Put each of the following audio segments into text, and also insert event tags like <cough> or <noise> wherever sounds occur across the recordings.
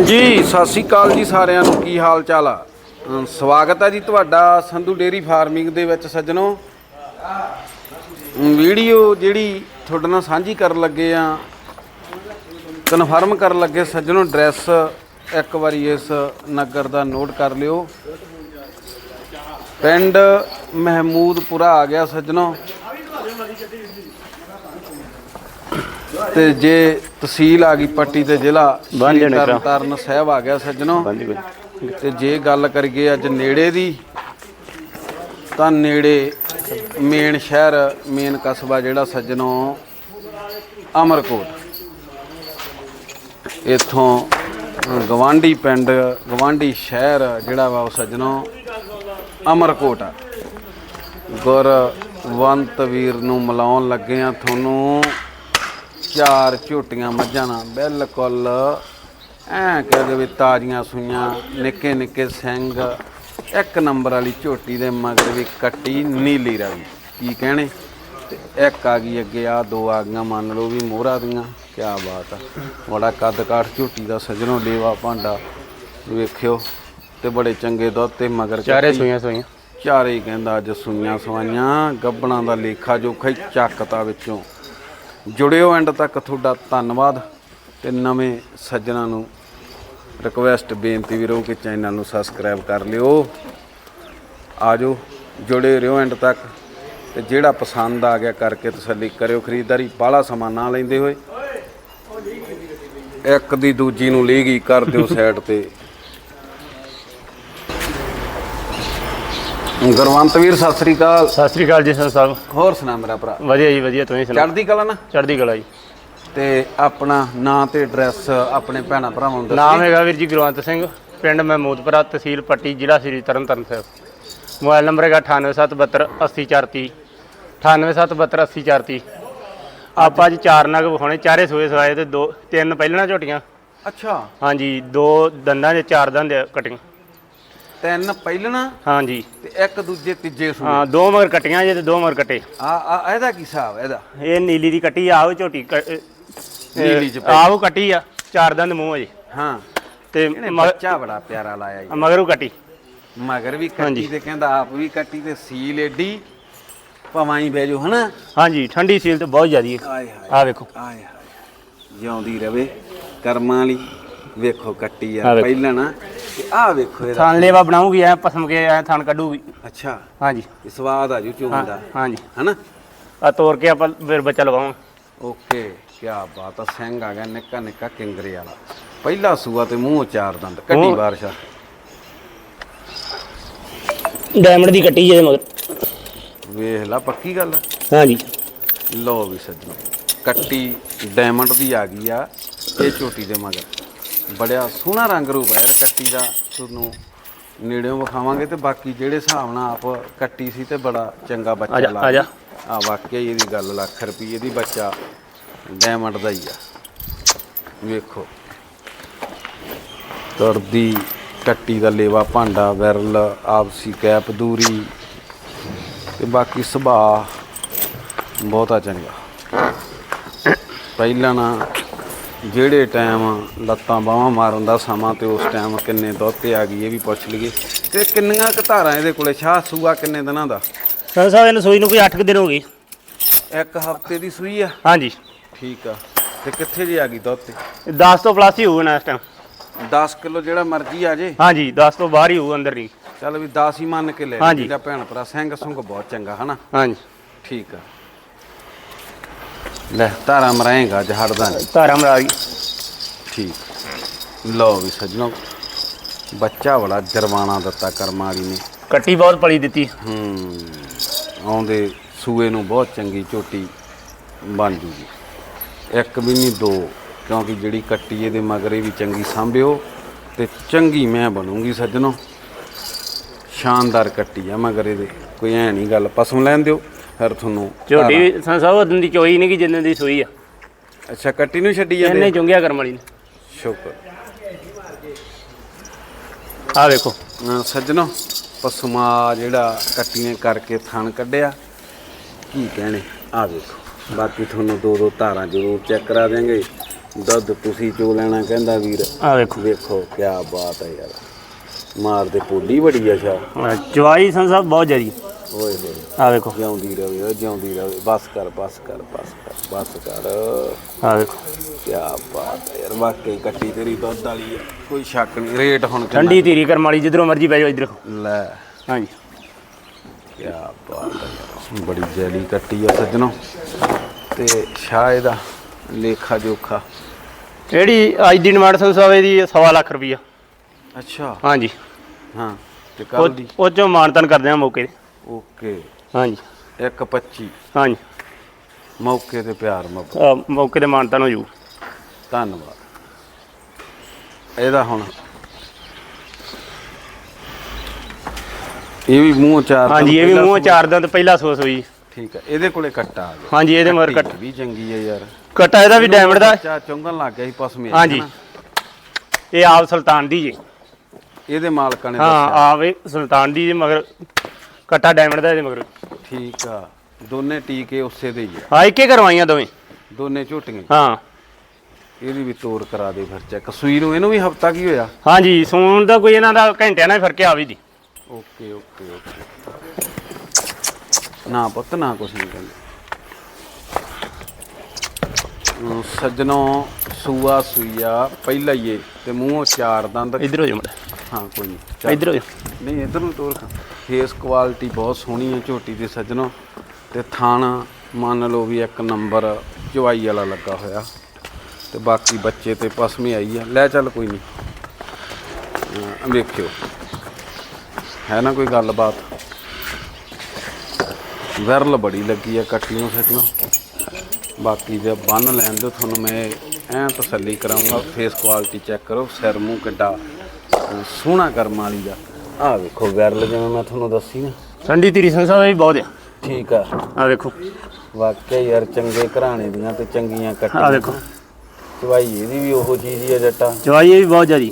ਹਾਂਜੀ, ਸਤਿ ਸ੍ਰੀ ਅਕਾਲ ਜੀ ਸਾਰਿਆਂ ਨੂੰ। ਕੀ ਹਾਲ ਚਾਲ ਆ? ਅਮ, ਸਵਾਗਤ ਹੈ ਜੀ ਤੁਹਾਡਾ ਸੰਧੂ ਡੇਰੀ ਫਾਰਮਿੰਗ ਦੇ ਵਿੱਚ ਸੱਜਣੋ। ਅਮ, ਵੀਡੀਓ ਜਿਹੜੀ ਤੁਹਾਡੇ ਨਾਲ ਸਾਂਝੀ ਕਰਨ ਲੱਗੇ ਆ ਕਨਫਰਮ ਕਰਨ ਲੱਗੇ ਸੱਜਣੋ ਐਡਰੈਸ ਇੱਕ ਵਾਰੀ ਇਸ ਨਗਰ ਦਾ ਨੋਟ ਕਰ ਲਿਓ। ਪਿੰਡ ਮਹਿਮੂਦਪੁਰਾ ਆ ਗਿਆ ਸੱਜਣੋ। ਤੇ ਜੇ ਤਹਿਸੀਲ ਆ ਗਈ ਪੱਟੀ ਤੇ ਜ਼ਿਲ੍ਹਾ ਸ਼੍ਰੀ। ਤਰਨਤਾਰਨ ਸਾਹਿਬ ਆ ਗਿਆ ਸੱਜਣੋ। ਤੇ ਜੇ ਗੱਲ ਕਰੀਏ ਅੱਜ ਨੇੜੇ ਦੀ ਤਾਂ ਨੇੜੇ ਮੇਨ ਸ਼ਹਿਰ ਮੇਨ ਕਸਬਾ ਜਿਹੜਾ ਸੱਜਣੋ ਅਮਰਕੋਟ। ਇਥੋਂ ਗਵਾਂਢੀ ਪਿੰਡ ਗਵਾਂਢੀ ਸ਼ਹਿਰ ਜਿਹੜਾ ਵਾ ਉਹ ਸੱਜਣੋ ਅਮਰਕੋਟ ਆ। ਗੁਰਵੰਤ ਵੀਰ ਨੂੰ ਮਿਲਾਉਣ ਲੱਗੇ ਆ ਤੁਹਾਨੂੰ। ਚਾਰ ਝੋਟੀਆਂ ਮੱਝਾਂ ਨਾਲ ਬਿਲਕੁਲ ਐ ਕਹਦੇ ਵੀ ਤਾਜ਼ੀਆਂ ਸੂਈਆਂ ਨਿੱਕੇ ਨਿੱਕੇ ਸਿੰਘ। ਇੱਕ ਨੰਬਰ ਵਾਲੀ ਝੋਟੀ ਦੇ ਮਗਰ ਵੀ ਕੱਟੀ ਨੀਲੀ ਰਾਵੀ। ਕੀ ਕਹਿਣੇ? ਤੇ ਇੱਕ ਆ ਗਈ ਅੱਗੇ ਆ ਦੋ ਆ ਗਈਆਂ ਮੰਨ ਲਓ ਵੀ ਮੋਹਰਾ ਦੀਆਂ। ਕੀ ਬਾਤ ਆ। ਬੜਾ ਕੱਦ ਕਾਠ ਝੋਟੀ ਦਾ ਸਜਣੋ ਲੇਵਾ ਭਾਂਡਾ ਵੇਖਿਓ। ਤੇ ਬੜੇ ਚੰਗੇ ਦੁੱਧ ਤੇ ਮਗਰ ਚਾਰੇ। ਸੂਈਆਂ ਸੂਈਆਂ। ਚਾਰੇ ਹੀ ਕਹਿੰਦਾ ਅੱਜ ਸੂਈਆਂ ਸਵਾਈਆਂ ਗੱਬਣਾ ਦਾ ਲੇਖਾ ਜੋਖਾ ਚੱਕਤਾ ਵਿੱਚੋਂ। ਜੁੜਿਓ ਐਂਡ ਤੱਕ ਤੁਹਾਡਾ ਧੰਨਵਾਦ ਤੇ ਨਵੇਂ ਸੱਜਣਾ ਨੂੰ ਰਿਕਵੈਸਟ ਬੇਨਤੀ ਵੀਰੋ ਕਿ ਚੈਨਲ ਨੂੰ ਸਬਸਕ੍ਰਾਈਬ ਕਰ ਲਿਓ। ਆਜੋ ਜੁੜੇ ਰਹੋ ਐਂਡ ਤੱਕ ਤੇ ਜਿਹੜਾ ਪਸੰਦ ਆ ਗਿਆ ਕਰਕੇ ਤਸੱਲੀ ਕਰਿਓ ਖਰੀਦਦਾਰੀ। ਬਾਹਲਾ ਸਮਾਂ ਨਾ ਲੈਂਦੇ ਹੋਏ। ਇੱਕ ਦੀ ਦੂਜੀ ਨੂੰ ਲੀਗੀ ਕਰ ਦਿਓ <laughs> ਸਾਈਡ ਤੇ। ਗੁਰਵੰਤ ਵੀਰ ਸਤਿ ਸ੍ਰੀ ਅਕਾਲ। ਸਤਿ ਸ੍ਰੀ ਅਕਾਲ ਜੀ ਸੰਤ ਸਾਹਿਬ। ਹੋਰ ਸੁਣਾ ਮੇਰਾ ਭਰਾ। ਵਧੀਆ ਜੀ ਵਧੀਆ ਤੁਸੀਂ ਸੁਣਾਓ? ਚੜ੍ਹਦੀ ਕਲਾ ਨਾ? ਚੜ੍ਹਦੀ ਕਲਾ ਜੀ। ਤੇ ਆਪਣਾ ਨਾਂ ਤੇ ਐਡਰੈਸ ਆਪਣੇ ਭੈਣਾ ਭਰਾਵਾਂ ਨੂੰ ਦੱਸੋ। ਨਾਮ ਹੈਗਾ ਵੀਰ ਜੀ ਗੁਰਵੰਤ ਸਿੰਘ ਪਿੰਡ ਮਹਿਮੂਦਪੁਰਾ ਤਹਿਸੀਲ ਪੱਟੀ ਜ਼ਿਲ੍ਹਾ ਸ੍ਰੀ ਤਰਨਤਾਰਨ ਸਾਹਿਬ। ਮੋਬਾਈਲ ਨੰਬਰ ਹੈਗਾ 9872 9872 ਆਪਾਂ ਅੱਜ ਚਾਰ ਨਗ ਵਿਖਾਉਣੇ ਚਾਰੇ ਸੋਏ ਸਵਾਏ ਤੇ ਦੋ ਤਿੰਨ ਪਹਿਲਣਾ ਝੋਟੀਆਂ। ਅੱਛਾ। ਹਾਂਜੀ ਦੋ ਦੰਦਾਂ ਦੇ ਚਾਰ ਦੰਦ ਕਟੀਆਂ ਤਿੰਨ ਪਹਿਲਣਾ ਹਾਂਜੀ। ਤੇ ਇੱਕ ਦੂਜੇ ਤੀਜੇ ਸੂ ਹਾਂ ਦੋ ਮਗਰ ਕਟੀਆਂ ਜੇ ਤੇ ਦੋ ਮਗਰ ਕਟੇ। ਆ ਆ ਇਹਦਾ ਕੀ ਹਿਸਾਬ ਇਹਦਾ? ਇਹ ਨੀਲੀ ਦੀ ਕੱਟੀ ਆਓ ਝੋਟੀ ਨੀਲੀ ਚ। ਆਓ ਕੱਟੀ ਆ ਚਾਰ ਦੰਦ ਮੂੰਹ ਅਜੇ ਹਾਂ। ਤੇ ਬੱਚਾ ਬੜਾ ਪਿਆਰਾ ਲਾਇਆ ਜੀ। ਮਗਰੂ ਕੱਟੀ। ਮਗਰ ਵੀ। ਕੱਟੀ ਤੇ ਕਹਿੰਦਾ ਆਪ ਵੀ ਕੱਟੀ ਤੇ ਸੀਲ ਏਡੀ ਭਵਾਈ ਬਹਿ ਜੋ ਹਨਾ? ਹਾਂਜੀ ਠੰਡੀ ਸੀਲ ਤੇ ਬਹੁਤ ਜ਼ਿਆਦੀ ਹੈ। ਆ ਵੇਖੋ। ਆਏ ਜਿਉਂਦੀ ਰਵੇ ਕਰਮਾਂ ਵਾਲੀ ਵੇਖੋ ਕੱਟੀ ਆ ਵੇਖੋ। ਪਹਿਲਣਾ। ਤੇ ਆ ਵੇਖੋ ਇਹਦਾ। ਥਾਨ ਲੇਵਾ ਬਣਾਉਗੀ ਐ ਪਸਮ ਕੇ ਐ ਥਾਨ ਕੱਢੂਗੀ। ਅੱਛਾ। ਹਾਂਜੀ। ਇਹ ਸਵਾਦ ਆ ਜੂ ਚੋਂ ਹਾਂ, ਦਾ। ਹਾਂਜੀ। ਹਨਾ? ਆ ਤੋੜ ਕੇ ਆਪਾਂ ਫਿਰ ਬੱਚਾ ਲਵਾਵਾਂਗੇ ਓਕੇ ਕੀ ਬਾਤ ਆ ਸਿੰਘ ਆ ਗਿਆ ਨਿੱਕਾ ਨਿੱਕਾ ਕਿੰਗਰੇ ਵਾਲਾ। ਪਹਿਲਾ ਸੂਆ ਤੇ ਮੂੰਹ ਚਾਰ ਦੰਦ ਕੱਢੀ ਬਾਰਸ਼ਾ। ਡਾਇਮੰਡ ਦੀ ਕੱਟੀ ਜੇ ਮਗਰ। ਵੇਖ ਲਾ ਪੱਕੀ ਗੱਲ ਆ। ਹਾਂਜੀ। ਲਓ ਵੀ ਸੱਜਣੋ ਕੱਟੀ ਡਾਇਮੰਡ ਦੀ ਆ ਗਈ ਆ ਇਹ ਝੋਟੀ ਦੇ ਮਗਰ। ਬੜਿਆ ਸੋਹਣਾ ਰੰਗ ਰੂਪ ਹੈ ਕੱਟੀ ਦਾ ਤੁਹਾਨੂੰ ਨੇੜਿਓਂ ਵਿਖਾਵਾਂਗੇ ਤੇ ਬਾਕੀ ਜਿਹੜੇ ਹਿਸਾਬ ਨਾਲ ਆਪ ਕੱਟੀ ਸੀ ਤੇ ਬੜਾ ਚੰਗਾ ਬੱਚਾ ਆ ਜਾ, ਆ ਜਾ। ਆ ਵਾਕਿਆ ਹੀ ਇਹਦੀ ਗੱਲ ਲੱਖ ਰੁਪਏ ਦੀ ਬੱਚਾ ਡਾਇਮੰਡ ਦਾ ਹੀ ਆ। ਵੇਖੋ। ਤੁਰਦੀ ਕੱਟੀ ਦਾ ਲੇਵਾ ਭਾਂਡਾ ਵਿਰਲ ਆਪਸੀ ਕੈਪ ਦੂਰੀ ਤੇ ਬਾਕੀ ਸੁਭਾਅ ਬਹੁਤਾ ਚੰਗਾ। ਪਹਿਲਾਂ ਨਾ ਜਿਹੜੇ ਟਾਈਮ ਲੱਤਾਂ ਬਾਹਾਂ ਮਾਰਨ ਦਾ ਸਮਾਂ ਤੇ ਉਸ ਟਾਈਮ ਕਿੰਨੇ ਦੁੱਧ ਤੇ ਆ ਗਈ ਇਹ ਵੀ ਪੁੱਛ ਲਈਏ। ਤੇ ਕਿੰਨੀਆਂ ਧਾਰਾਂ ਇਹਦੇ ਕੋਲੇ? ਸ਼ਾਹ ਸੂਆ ਕਿੰਨੇ ਦਿਨਾਂ ਦਾ? ਸੰਤ ਸਾਹਿਬ ਇਹਨੂੰ ਸੂਈ ਨੂੰ ਕੋਈ 8 ਦਿਨ ਹੋ ਗਏ। ਇੱਕ ਹਫ਼ਤੇ ਦੀ ਸੂਈ ਆ? ਹਾਂਜੀ। ਠੀਕ ਆ। ਤੇ ਕਿੱਥੇ ਜੀ ਆ ਗਈ ਦੁੱਧ ਤੇ? 10 ਤੋਂ ਪਲੱਸ ਹੀ ਹੋਊਗਾ ਇਸ ਟਾਈਮ 10 ਕਿਲੋ ਜਿਹੜਾ ਮਰਜ਼ੀ ਆ ਜੇ। ਹਾਂਜੀ 10 ਤੋਂ ਬਾਹਰ ਹੀ ਹੋਊ ਅੰਦਰ ਨਹੀਂ ਚੱਲ ਵੀ 10 ਹੀ ਮੰਨ ਕੇ ਲੈ। ਜਿਹੜਾ ਭੈਣ ਭਰਾ ਸਿੰਘ ਸੁੰਗ ਬਹੁਤ ਚੰਗਾ ਹਨਾ? ਹਾਂਜੀ। ਠੀਕ ਆ। ਲੈ ਧਾਰਾਂ ਮਰਾਏਗਾ ਅੱਜ ਹਟਦਾ ਨਹੀਂ ਧਾਰਾ ਮਰਾ ਗਈ ਠੀਕ। ਲਓ ਵੀ ਸੱਜਣੋ ਬੱਚਾ ਬੜਾ ਜਰਵਾਣਾ ਦਿੱਤਾ ਕਰਮਾਂ ਵਾਲੀ ਨੇ। ਕੱਟੀ ਬਹੁਤ ਪਲੀ ਦਿੱਤੀ। ਹੂੰ ਆਉਂਦੇ ਸੂਏ ਨੂੰ ਬਹੁਤ ਚੰਗੀ ਝੋਟੀ ਬਣ ਜੂਗੀ। ਇੱਕ ਵੀ ਨਹੀਂ ਦੋ ਕਿਉਂਕਿ ਜਿਹੜੀ ਕੱਟੀ ਇਹਦੇ ਮਗਰੇ ਵੀ ਚੰਗੀ ਸਾਂਭਿਓ ਤੇ ਚੰਗੀ ਮੈਂ ਬਣੂਗੀ ਸੱਜਣੋ। ਸ਼ਾਨਦਾਰ ਕੱਟੀ ਆ ਮਗਰ ਇਹਦੇ ਕੋਈ ਐ ਨਹੀਂ ਗੱਲ ਪਸਮ ਲੈਣ ਦਿਓ। ਫਿਰ ਤੁਹਾਨੂੰ ਝੋਟੀ ਵੀ ਸੰਤ ਸਾਹਿਬ ਉਦੋਂ ਦੀ ਚੋਈ ਨਹੀਂ ਕਿ ਜਿੰਨੇ ਦੀ ਸੂਈ ਆ। ਅੱਛਾ ਕੱਟੀ ਨੂੰ ਛੱਡੀ ਜਾਂਦੇ? ਇਹਨੇ ਚੁੰਗਿਆ ਕਰਮ ਵਾਲੀ ਨੇ। ਸ਼ੁਕਰ। ਆ ਵੇਖੋ। ਅਹ ਸੱਜਣੋ ਪਸਮਾ ਜਿਹੜਾ ਕੱਟੀਆਂ ਕਰਕੇ ਥਣ ਕੱਢਿਆ ਕੀ ਕਹਿਣੇ? ਆ ਵੇਖੋ ਬਾਕੀ ਤੁਹਾਨੂੰ ਦੋ ਦੋ ਧਾਰਾਂ ਜ਼ਰੂਰ ਚੈੱਕ ਕਰਾ ਦੇਾਂਗੇ ਦੁੱਧ ਤੁਸੀਂ ਚੋ ਲੈਣਾ ਕਹਿੰਦਾ ਵੀਰ। ਆ ਵੇਖੋ। ਵੇਖੋ ਕੀ ਬਾਤ ਹੈ ਯਾਰ। ਮਾਰ ਦੇ ਪੋਲੀ ਬੜੀ ਆ ਸ਼ਾ ਚਵਾਈ ਸੰਤ ਸਾਹਿਬ ਬਹੁਤ ਜ਼ਿਆਦੀ। ਓਏ ਹੋਏ। ਆ ਵੇਖੋ। ਜਿਉਂਦੀ ਰਵੇ ਓ ਜਿਉਂਦੀ ਰਵੇ। ਬਸ ਕਰ ਬਸ ਕਰ ਬਸ ਕਰ ਬਸ ਕਰ। ਆ ਵੇਖੋ। ਕੀ ਬਾਤ ਹੈ ਯਾਰ ਵਾਕਈ ਕੱਟੀ ਤੇਰੀ ਦੁੱਧ ਵਾਲੀ ਆ। ਕੋਈ ਸ਼ੱਕ ਨਹੀਂ ਰੇਟ ਹੁਣ ਕਿੰਨਾ? ਠੰਡੀ ਧੀਰੀ ਕਰਮ ਵਾਲੀ ਜਿੱਧਰੋਂ ਮਰਜ਼ੀ ਬਹਿ ਜਾਓ ਇੱਧਰ ਲੈ। ਹਾਂਜੀ। ਕੀ ਬਾਤ ਹੈ ਯਾਰ ਬੜੀ ਜੈਲੀ ਕੱਟੀ ਆ ਸੱਜਣੋ। ਤੇ ਸ਼ਾਇਦ ਆ ਲੇਖਾ ਜੋਖਾ ਜਿਹੜੀ ਅੱਜ ਦੀ ਡਿਮਾਂਡ ਸਾਹਿਬ ਇਹਦੀ ਸਵਾ ਲੱਖ ਰੁਪਈਆ। ਅੱਛਾ। ਹਾਂਜੀ। ਹਾਂ ਤੇ ਕੱਲ ਦੀ? ਉਹ ਚੋਂ ਮਾਨਤਨ ਕਰਦੇ ਆ ਮੌਕੇ ਤੇ। ਓਕੇ। ਹਾਂਜੀ। 125 ਹਾਂਜੀ। ਮੌਕੇ ਤੇ ਪਿਆਰ ਮੁੱਕ ਤੇ ਮਾਨਤਨ ਹੋ ਜੂ। ਧੰਨਵਾਦ। ਇਹਦਾ ਹੁਣ ਇਹ ਵੀ ਮੂੰਹ ਚਾਰ ਹਾਂਜੀ ਇਹ ਵੀ ਪਹਿਲਾ ਮੂੰਹ। ਚਾਰ ਦਿਨ ਤੋਂ ਪਹਿਲਾਂ ਸੋਸ ਹੋਈ। ਠੀਕ ਹੈ ਇਹਦੇ ਕੋਲੇ ਕੱਟਾ ਆ ਗਿਆ। ਹਾਂਜੀ ਇਹਦੇ ਮਗਰ ਕੱਟ ਕੱਟੀ ਵੀ ਚੰਗੀ ਹੈ ਯਾਰ। ਕਟਾ ਇਹਦਾ ਵੀ ਡਾਇਮੰਡ ਦਾ। ਚਾ ਚੁੰਗਣ ਲੱਗ ਗਿਆ ਸੀ ਪਸਮੇ ਹਾਂਜੀ। ਇਹ ਆਪ ਸੁਲਤਾਨ ਦੀ ਜੀ। ਇਹਦੇ ਮਾਲਕਾਂ ਨੇ ਹਾਂ ਦੱਸਿਆ। ਆਵੇ ਸੁਲਤਾਨ ਦੀ ਜੀ ਮਗਰ ਕਟਾ ਡਾਇਮੰਡ ਦਾ ਇਹਦੇ ਮਗਰ। ਠੀਕ ਆ ਦੋਨੇ ਟੀਕੇ ਉਸੇ ਦੇ ਹੀ ਆ। ਹਾਂ ਇੱਕੇ ਕਰਵਾਈਆਂ ਦੋਵੇਂ। ਦੋਨੇ ਝੋਟੀਆਂ। ਹਾਂ। ਇਹਦੀ ਵੀ ਤੋੜ ਕਰਾ ਦੇ ਫਿਰ ਚੈੱਕ ਸੂਈ ਨੂੰ ਇਹਨੂੰ ਵੀ ਹਫਤਾ ਕੀ ਹੋਇਆ? ਹਾਂਜੀ ਸੂਣ ਦਾ ਕੋਈ ਇਹਨਾਂ ਦਾ ਘੰਟਿਆਂ ਨਾਲ ਫ਼ਰਕ ਆ ਵੀ ਦੀ। Okay okay okay. ਨਾ ਪੁੱਤ ਨਾ ਕੁਛ ਨਹੀਂ ਕਹਿੰਦੇ। ਅਮ ਸੱਜਣੋ ਸੂਆ ਸੂਈਆ ਪਹਿਲਾ ਹੀ ਏ ਤੇ ਮੂੰਹੋਂ ਚਾਰ ਦੰਦ। ਇੱਧਰ ਹੋ ਜਾ ਮੜਾ ਹਾਂ ਕੋਈ ਨਹੀਂ ਚੱਲ। ਇੱਧਰ ਹੋ ਜਾ। ਨਹੀਂ ਇਧਰ ਨੂੰ ਤੋਰ ਫੇਸ ਕੁਆਲਿਟੀ ਬਹੁਤ ਸੋਹਣੀ ਹੈ ਝੋਟੀ ਦੇ ਸੱਜਣੋ। ਤੇ ਥਾਣਾ ਮੰਨ ਲਓ ਵੀ ਇੱਕ ਨੰਬਰ ਚਵਾਈ ਵਾਲਾ ਲੱਗਾ ਹੋਇਆ। ਤੇ ਬਾਕੀ ਬੱਚੇ ਤੇ ਪਸਮੀ ਆਈ ਆ। ਲੈ ਚੱਲ ਕੋਈ ਨਹੀਂ ਅਮ ਵੇਖਿਓ। ਹੈ ਨਾ ਕੋਈ ਗੱਲਬਾਤ? ਵਿਰਲ ਬੜੀ ਲੱਗੀ ਆ ਕੱਟੀਆਂ ਸੱਜਣੋ ਬਾਕੀ ਜੇ ਬੰਨ ਲੈਣ ਦਿਓ ਤੁਹਾਨੂੰ ਮੈਂ ਐਂ ਤਸੱਲੀ ਕਰਾਂਗਾ। ਫੇਸ ਕੁਆਲਿਟੀ ਚੈੱਕ ਕਰੋ ਸਿਰ ਮੂੰਹ ਕਿੱਡਾ ਅਹ ਸੋਹਣਾ ਕਰਮ ਵਾਲੀ ਦਾ। ਆਹ ਵੇਖੋ ਵਿਰਲ ਜਿਵੇਂ ਮੈਂ ਤੁਹਾਨੂੰ ਦੱਸੀ ਨਾ। ਠੰਡੀ ਤੇਰੀ ਸੰਸਾ ਵੀ ਬਹੁਤ ਆ। ਠੀਕ ਆ। ਆ ਵੇਖੋ। ਵਾਕਿਆ ਯਾਰ ਚੰਗੇ ਘਰਾਣੇ ਦੀਆਂ ਤੇ ਚੰਗੀਆਂ ਆ ਕੱਟੀਆਂ ਵੇਖੋ। ਚਵਾਈ ਇਹਦੀ ਵੀ ਉਹੋ ਚੀਜ਼ ਹੀ ਆ ਜੱਟਾ। ਚਵਾਈ ਇਹ ਵੀ ਬਹੁਤ ਜ਼ਿਆਦੀ।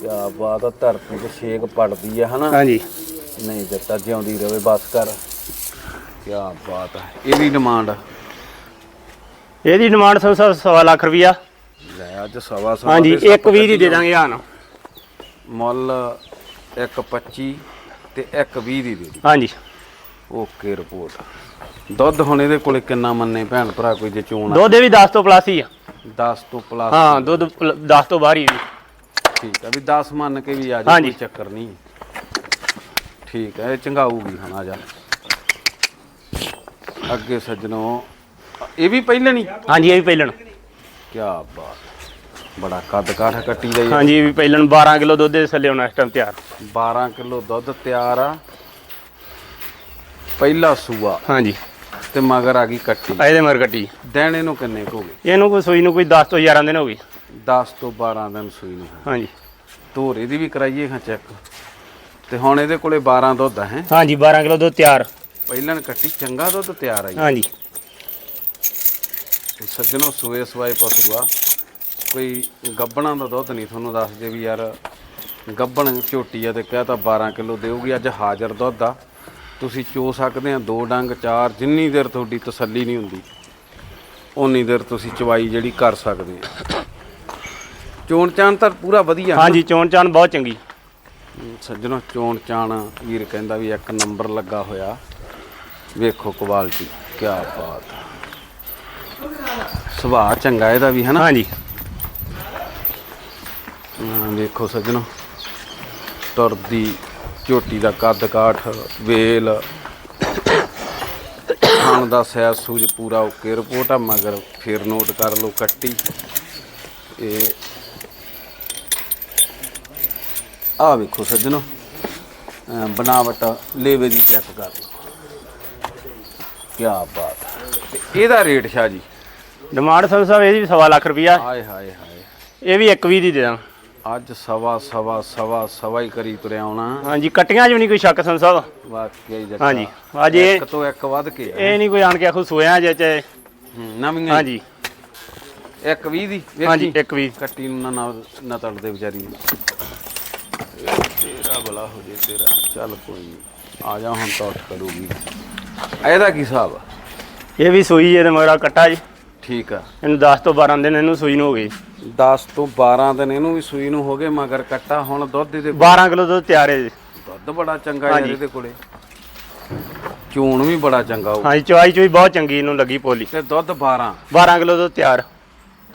ਕਿਆ ਬਾਤ ਆ ਧਰਤੀ ਤੇ ਛੇਕ ਪੜਦੀ ਆ ਹਨਾ? ਹਾਂਜੀ। ਨਹੀਂ ਜੱਟਾ ਜਿਉਂਦੀ ਰਵੇ ਬਸ ਕਰ। ਕਿਆ ਬਾਤ ਆ ਇਹਦੀ ਡਿਮਾਂਡ ਇਹਦੀ ਡਿਮਾਂਡ ਸੰਸਾ ਸਵਾ ਲੱਖ ਰੁਪਈਆ। ਲੈ ਅੱਜ ਸਵਾ ਸਵਾ ਹਾਂਜੀ ਦੇ ਵੀਹ ਦੀ ਦੇ ਦਾਂਗੇ ਆ ਨਾ ਮੁੱਲ 125 ਤੇ 120 ਦੀ ਦੇ ਹਾਂਜੀ। ਓਕੇ ਰਿਪੋਰਟ ਦੁੱਧ ਹੁਣ ਇਹਦੇ ਕੋਲੇ ਕਿੰਨਾ ਮੰਨੇ ਭੈਣ ਭਰਾ ਕੋਈ ਜੇ ਚੋਣ ਦੁੱਧ ਇਹ ਵੀ 10 ਤੋਂ ਪਲੱਸ ਹੀ ਆ। 10 ਤੋਂ ਪਲੱਸ ਹਾਂ ਦੁੱਧ 10 ਤੋਂ ਬਾਹਰ ਹੀ ਵੀ ਠੀਕ ਆ ਵੀ 10 ਮੰਨ ਕੇ ਵੀ ਆ ਜਾ। ਕੋਈ ਚੱਕਰ ਨਹੀਂ। ਠੀਕ ਹੈ ਇਹ ਚੰਗਾਊਗੀ ਹੁਣ ਆ ਜਾ। ਅੱਗੇ ਸੱਜਣੋ ਇਹ ਵੀ ਪਹਿਲੇ ਨਹੀਂ ਹਾਂਜੀ ਇਹ ਵੀ ਪਹਿਲਣ। ਕੀ ਬਾਤ। ਬੜਾ ਕੱਦ ਕਾਠ ਕੱਟੀ ਦਾ ਹਾਂਜੀ ਵੀ ਪਹਿਲਣ 12 ਕਿਲੋ ਦੁੱਧ ਦੇ ਥੱਲੇ ਹੁਣ ਇਸ ਟਾਈਮ ਤਿਆਰ। 12 ਕਿਲੋ ਦੁੱਧ ਤਿਆਰ ਆ। ਪਹਿਲਾ ਸੂਆ। ਹਾਂਜੀ। ਤੇ ਮਗਰ ਆ ਗਈ ਕੱਟੀ। ਇਹਦੇ ਮਗਰ ਕੱਟੀ। ਦਿਨ ਇਹਨੂੰ ਕਿੰਨੇ ਕੁ ਹੋ ਗਏ? ਇਹਨੂੰ ਕੋਈ ਸੂਈ ਨੂੰ ਕੋਈ 10 ਤੋਂ 11 ਦਿਨ ਹੋ ਗਏ। 10 ਤੋਂ 12 ਦਿਨ ਸੂਈ ਨੂੰ। ਹਾਂਜੀ। ਧੋਰੇ ਦੀ ਵੀ ਕਰਾਈਏ ਹਾਂ ਚੈੱਕ? ਤੇ ਹੁਣ ਇਹਦੇ ਕੋਲੇ 12 ਦੁੱਧ ਹੈ? ਹਾਂਜੀ 12 ਕਿਲੋ ਦੁੱਧ ਤਿਆਰ। ਪਹਿਲਣ ਕੱਟੀ ਚੰਗਾ ਦੁੱਧ ਤਿਆਰ ਆਈ ਹਾਂਜੀ। ਸੱਜਣੋ ਸੂਏ ਸਵਾਏ ਪਸ਼ੂ ਆ। ਕੋਈ ਗੱਬਣਾ ਦਾ ਦੁੱਧ ਨਹੀਂ ਤੁਹਾਨੂੰ ਦੱਸਦੇ ਵੀ ਯਾਰ ਗੱਬਣ ਝੋਟੀ ਆ ਤੇ ਕਹਿ ਤਾਂ 12 ਕਿਲੋ ਦੇਊਗੀ ਅੱਜ ਹਾਜ਼ਰ ਦੁੱਧ ਆ। ਤੁਸੀਂ ਚੋ ਸਕਦੇ ਆ ਦੋ ਡੰਗ ਚਾਰ ਜਿੰਨੀ ਦੇਰ ਤੁਹਾਡੀ ਤਸੱਲੀ ਨਹੀਂ ਹੁੰਦੀ ਓਨੀ ਦੇਰ ਤੁਸੀਂ ਚਵਾਈ ਜਿਹੜੀ ਕਰ ਸਕਦੇ ਆ। ਚੋਣ ਚਾਣ ਤਾਂ ਪੂਰਾ ਵਧੀਆ। ਨਾ? ਹਾਂਜੀ ਚੋਣ ਚਾਣ ਬਹੁਤ ਚੰਗੀ। ਸੱਜਣੋ ਚੋਣ ਚਾਣ ਵੀਰ ਕਹਿੰਦਾ ਵੀ ਇੱਕ ਨੰਬਰ ਲੱਗਾ ਹੋਇਆ। ਵੇਖੋ ਕੁਆਲਿਟੀ ਕੀ ਬਾਤ। ਸੁਭਾਅ ਚੰਗਾ ਇਹਦਾ ਵੀ ਹਨਾ? ਹਾਂਜੀ। ਵੇਖੋ ਸੱਜਣੋ ਤੁਰਦੀ ਝੋਟੀ ਦਾ ਕੱਦ ਕਾਠ ਵੇਲ ਖਾਣ ਦਾ ਸੈਰ ਸੂਝ ਪੂਰਾ ਓਕੇ ਰਿਪੋਰਟ ਆ ਮਗਰ ਫਿਰ ਨੋਟ ਕਰ ਲਓ ਕੱਟੀ। ਇਹ ਆ ਵੇਖੋ ਸੱਜਣੋ ਅਹ ਬਨਾਵਟ ਲੇਵੇ ਦੀ ਚੈੱਕ ਕਰ ਲਓ। ਕੀ ਬਾਤ। ਤੇ ਇਹਦਾ ਰੇਟ ਸ਼ਾਹ ਜੀ? ਡਿਮਾਂਡ ਸਭ ਸਭ ਇਹਦੀ ਵੀ ਸਵਾ ਲੱਖ ਰੁਪਈਆ। ਹਾਏ ਹਾਏ ਹਾਏ। ਇਹ ਵੀ 120 ਦੀ ਦੇ ਦਾਂ ਅੱਜ ਸਵਾ ਸਵਾ ਸਵਾ ਸਵਾ ਹੀ ਕਰੀ ਤੁਰਿਆ ਆਉਣਾ ਹਾਂਜੀ ਕੱਟੀਆਂ 'ਚ ਵੀ ਨਹੀਂ ਕੋਈ ਸ਼ੱਕ ਸੰਤ ਸਾਹਿਬ? ਵਾਕਿਆ ਹੀ ਜੱਟਾ ਹਾਂਜੀ ਅੱਜ ਇਹ ਇੱਕ ਤੋਂ ਇੱਕ ਵੱਧ ਕੇ ਆ। ਇਹ ਨਹੀਂ ਕੋਈ ਆਣ ਕੇ ਆਖੂ ਸੋਇਆ ਜੇ ਚਾਹੇ ਹੂੰ, ਨਵੀਆਂ ਹਾਂਜੀ। ਇੱਕ 20 ਦੀ ਵੇਖੀ। ਹਾਂਜੀ 120 ਕੱਟੀ ਨੂੰ ਨਾ ਨਾ ਨਾ ਤੜਦੇ ਵਿਚਾਰੀ ਨੂੰ। ਇਹ ਤੇਰਾ ਭਲਾ ਹੋ ਜੇ ਤੇਰਾ। ਚੱਲ ਕੋਈ ਨਹੀਂ ਆ ਜਾ ਹੁਣ ਟੌਟ ਕਰੂਗੀ। ਇਹਦਾ ਕੀ ਹਿਸਾਬ ਆ? ਇਹ ਵੀ ਸੂਈ ਇਹਦੇ ਮਗਰ ਆਹ ਕੱਟਾ ਜੀ। ਠੀਕ ਆ। ਇਹਨੂੰ 10 ਤੋਂ 12 ਦਿਨ ਇਹਨੂੰ ਸੂਈ ਨੂੰ ਹੋ ਗਏ 10 ਤੋਂ 12 ਦਿਨ ਇਹਨੂੰ ਵੀ ਸੂਈ ਨੂੰ ਹੋ ਗਏ ਮਗਰ ਕੱਟਾ ਹੁਣ ਦੁੱਧ ਇਹਦੇ 12 ਕਿਲੋ ਦੁੱਧ ਤਿਆਰ ਹੈ ਜੀ। ਦੁੱਧ ਬੜਾ ਚੰਗਾ ਯਾਰ। ਇਹਦੇ ਕੋਲੇ। ਚੂਣ ਵੀ ਬੜਾ ਚੰਗਾ ਹੋਊ ਹਾਂਜੀ ਚਵਾਈ ਚੋਈ ਬਹੁਤ ਚੰਗੀ ਇਹਨੂੰ ਲੱਗੀ ਪੋਲੀ। ਤੇ ਦੁੱਧ 12 12 ਕਿਲੋ ਦੁੱਧ ਤਿਆਰ।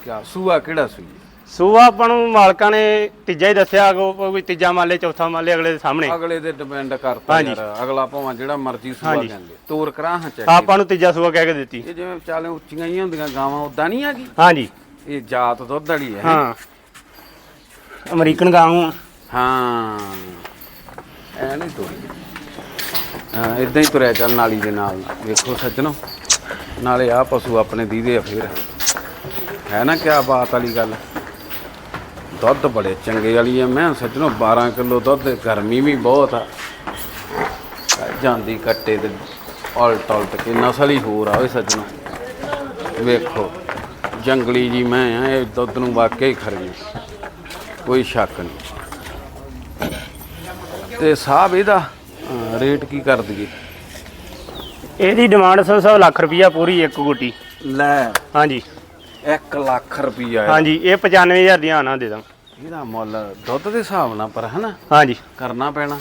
ਕਿਆ ਸੂਆ ਕਿਹੜਾ ਸੂਈ? ਹੈ? ਸੂਆ ਆਪਾਂ ਨੂੰ ਮਾਲਕਾਂ ਨੇ ਤੀਜਾ ਹੀ ਦੱਸਿਆ ਕੋ ਕੋਈ ਤੀਜਾ ਮਾਲੇ ਚੌਥਾ ਮਾਲੇ ਅਗਲੇ ਦੇ ਸਾਹਮਣੇ। ਅਗਲੇ ਦੇ ਡਿਪੈਂਡ ਹਾਂਜੀ। ਯਾਰ ਅਗਲਾ ਭਾਵੇਂ ਜਿਹੜਾ ਮਰਜ਼ੀ ਸੂਆ ਹਾਂਜੀ। ਕਹਿੰਦੇ ਤੋਰ ਕਰਾਂ ਹਾਂ ਚੈੱਕ। ਆਪਾਂ ਨੂੰ ਤੀਜਾ ਸੂਆ ਕਹਿ ਕੇ ਦਿੱਤੀ। ਇਹ ਜਿਵੇਂ ਵਿਚਾਲੇ ਉੱਚੀਆਂ ਹੀ ਹੁੰਦੀਆਂ ਗਾਵਾਂ ਉਦਾਂ ਨਹੀਂ ਹੈਗੀ। ਹਾਂਜੀ। ਇਹ ਜਾਤ ਦੁੱਧ ਵਾਲੀ ਹੈ। ਹਾਂ। ਅਮਰੀਕਨ ਗਾਂ ਨੂੰ ਹਾਂ। ਐ ਨਹੀਂ ਤੋਰੀ। ਹਾਂ ਇਦਾਂ ਹੀ ਤੁਰਿਆ ਚੱਲ ਨਾਲੀ ਦੇ ਨਾਲ। ਵੇਖੋ ਸੱਜਣੋ ਨਾਲੇ ਆ ਪਸ਼ੂ ਆਪਣੇ ਦੀਦੇ ਆ ਫੇਰ। ਹੈ ਨਾ ਕਿਆ ਬਾਤ ਵਾਲੀ ਗੱਲ। ਦੁੱਧ ਬੜੇ ਚੰਗੇ ਵਾਲੀ ਐ ਮੈਂ ਸੱਜਣੋ 12 ਕਿਲੋ ਦੁੱਧ ਗਰਮੀ ਵੀ ਬਹੁਤ ਆ। ਜਾਂਦੀ ਕੱਟੇ ਤੇ ਉਲਟ ਉਲਟ ਕੇ ਨਸਲ ਹੀ ਹੋਰ ਆ ਓਏ ਸੱਜਣੋ। ਵੇਖੋ ਜੰਗਲੀ ਜੀ ਮੈਂ ਆ ਇਹ ਦੁੱਧ ਨੂੰ ਵਾਕਿਆ ਹੀ ਖਰ ਕੋਈ ਸ਼ੱਕ ਨਹੀਂ। ਤੇ ਸਾਹਿਬ ਇਹਦਾ ਰੇਟ ਕੀ ਕਰ ਦਈਏ? ਇਹਦੀ ਡਿਮਾਂਡ 100 ਲੱਖ ਰੁਪਈਆ ਪੂਰੀ ਇੱਕ ਗੁੱਟੀ। ਲੈ। ਹਾਂਜੀ। 1 ਲੱਖ ਰੁਪਈਆ ਹਾਂਜੀ ਇਹ 95000 ਦੀਆਂ ਆਣਾ ਦੇ ਦਾਂ ਇਹਦਾ ਮੁੱਲ ਦੁੱਧ ਦੇ ਹਿਸਾਬ ਨਾਲ ਪਰ ਹਨਾ? ਹਾਂਜੀ। ਕਰਨਾ ਪੈਣਾ।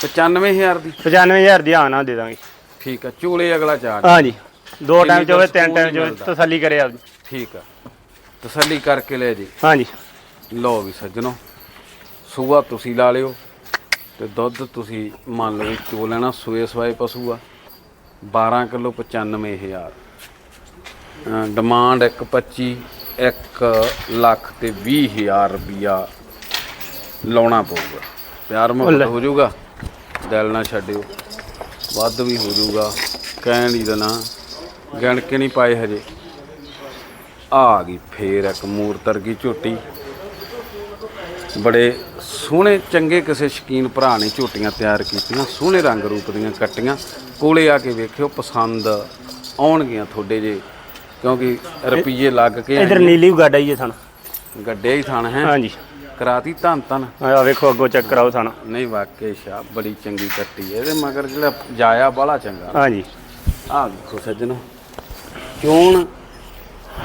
95000 ਦੀ। 95000 ਦੀਆਂ ਆਣਾ ਦੇ ਦਾਂਗੇ। ਠੀਕ ਆ ਚੂਲੇ ਅਗਲਾ ਚਾਰ ਹਾਂਜੀ। ਦੋ ਟਾਈਮ ਚ ਹੋਵੇ ਤਿੰਨ ਟਾਈਮ ਨਹੀਂ ਚ ਹੋਵੇ ਮਿਲਦਾ। ਤਸੱਲੀ ਕਰੇ ਆਪਦੀ। ਠੀਕ ਆ। ਤਸੱਲੀ ਕਰਕੇ ਲੈ ਜੀ। ਹਾਂਜੀ। ਲਓ ਵੀ ਸੱਜਣੋ ਸੂਆ ਤੁਸੀਂ ਲਾ ਲਿਓ ਤੇ ਦੁੱਧ ਤੁਸੀਂ ਮੰਨ ਲਓ ਚੋ ਲੈਣਾ ਸੂਏ ਸਵਾਏ ਪਸ਼ੂ ਆ। 12 ਕਿਲੋ 95000 ਅਹ ਡਿਮਾਂਡ 125 1 ਲੱਖ ਤੇ 20000 ਰੁਪਿਆ ਲਾਉਣਾ ਪਊਗਾ। ਪਿਆਰ ਮੁਹੱਬਤ ਹੋ ਜਾਊਗਾ ਦਿਲ ਨਾ ਛੱਡਿਓ ਵੱਧ ਵੀ ਹੋ ਜਾਊਗਾ ਕਹਿਣ ਦੀ ਦਾ ਨਾ ਗਿਣ ਕੇ ਨਹੀਂ ਪਾਏ ਹਜੇ। ਆ ਗਈ ਫੇਰ ਇੱਕ ਮੂਰਤਰ ਕੀ ਝੋਟੀ। ਬੜੇ ਸੋਹਣੇ ਚੰਗੇ ਕਿਸੇ ਸ਼ਕੀਨ ਭਰਾ ਨੇ ਝੋਟੀਆਂ ਤਿਆਰ ਕੀਤੀਆਂ ਸੋਹਣੇ ਰੰਗ ਰੂਪ ਦੀਆਂ ਕੱਟੀਆਂ। ਕੋਲੇ ਆ ਕੇ ਵੇਖਿਓ ਪਸੰਦ ਆਉਣਗੀਆਂ ਤੁਹਾਡੇ ਜੇ। ਕਿਉਂਕਿ ਰੁਪਈਏ ਲੱਗ ਕੇ ਇਧਰ ਨੀਲੀ ਗਾਡਾ ਹੀ ਹੈ ਸਣ ਗੱਡੇ ਹੀ ਥਣ ਹੈ। ਹਾਂਜੀ। ਕਰਾਤੀ ਧੰਨ ਧੰਨ। ਆ ਵੇਖੋ ਅੱਗੋਂ ਚੈੱਕ ਕਰਾਓ ਸਣ ਨਹੀਂ ਵਾਕਈ ਸ਼ਾ ਬੜੀ ਚੰਗੀ ਕੱਟੀ ਹੈ ਇਹਦੇ ਮਗਰ ਜਿਹੜਾ ਜਾਇਆ ਬਾਲਾ ਚੰਗਾ। ਹਾਂਜੀ। ਆਹ ਦੇਖੋ ਸੱਜਣੋ ਚੋਣ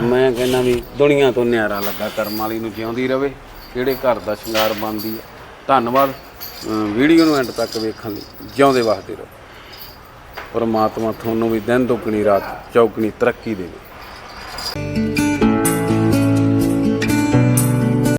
ਮੈਂ ਕਹਿੰਦਾ ਵੀ ਦੁਨੀਆ ਤੋਂ ਨਿਆਰਾ ਲੱਗਾ ਕਰਮ ਵਾਲੀ ਨੂੰ ਜਿਉਂਦੀ ਰਵੇ ਕਿਹੜੇ ਘਰ ਦਾ ਸ਼ਿੰਗਾਰ ਬਣਦੀ ਹੈ। ਧੰਨਵਾਦ ਵੀਡੀਓ ਨੂੰ ਐਂਡ ਤੱਕ ਵੇਖਣ ਲਈ ਜਿਉਂਦੇ ਵਸਦੇ ਰਹੋ। ਪਰਮਾਤਮਾ ਤੁਹਾਨੂੰ ਵੀ ਦਿਨ ਦੁੱਗਣੀ ਰਾਤ ਚੌਗਣੀ ਤਰੱਕੀ ਦੇਵੇ। Thank you.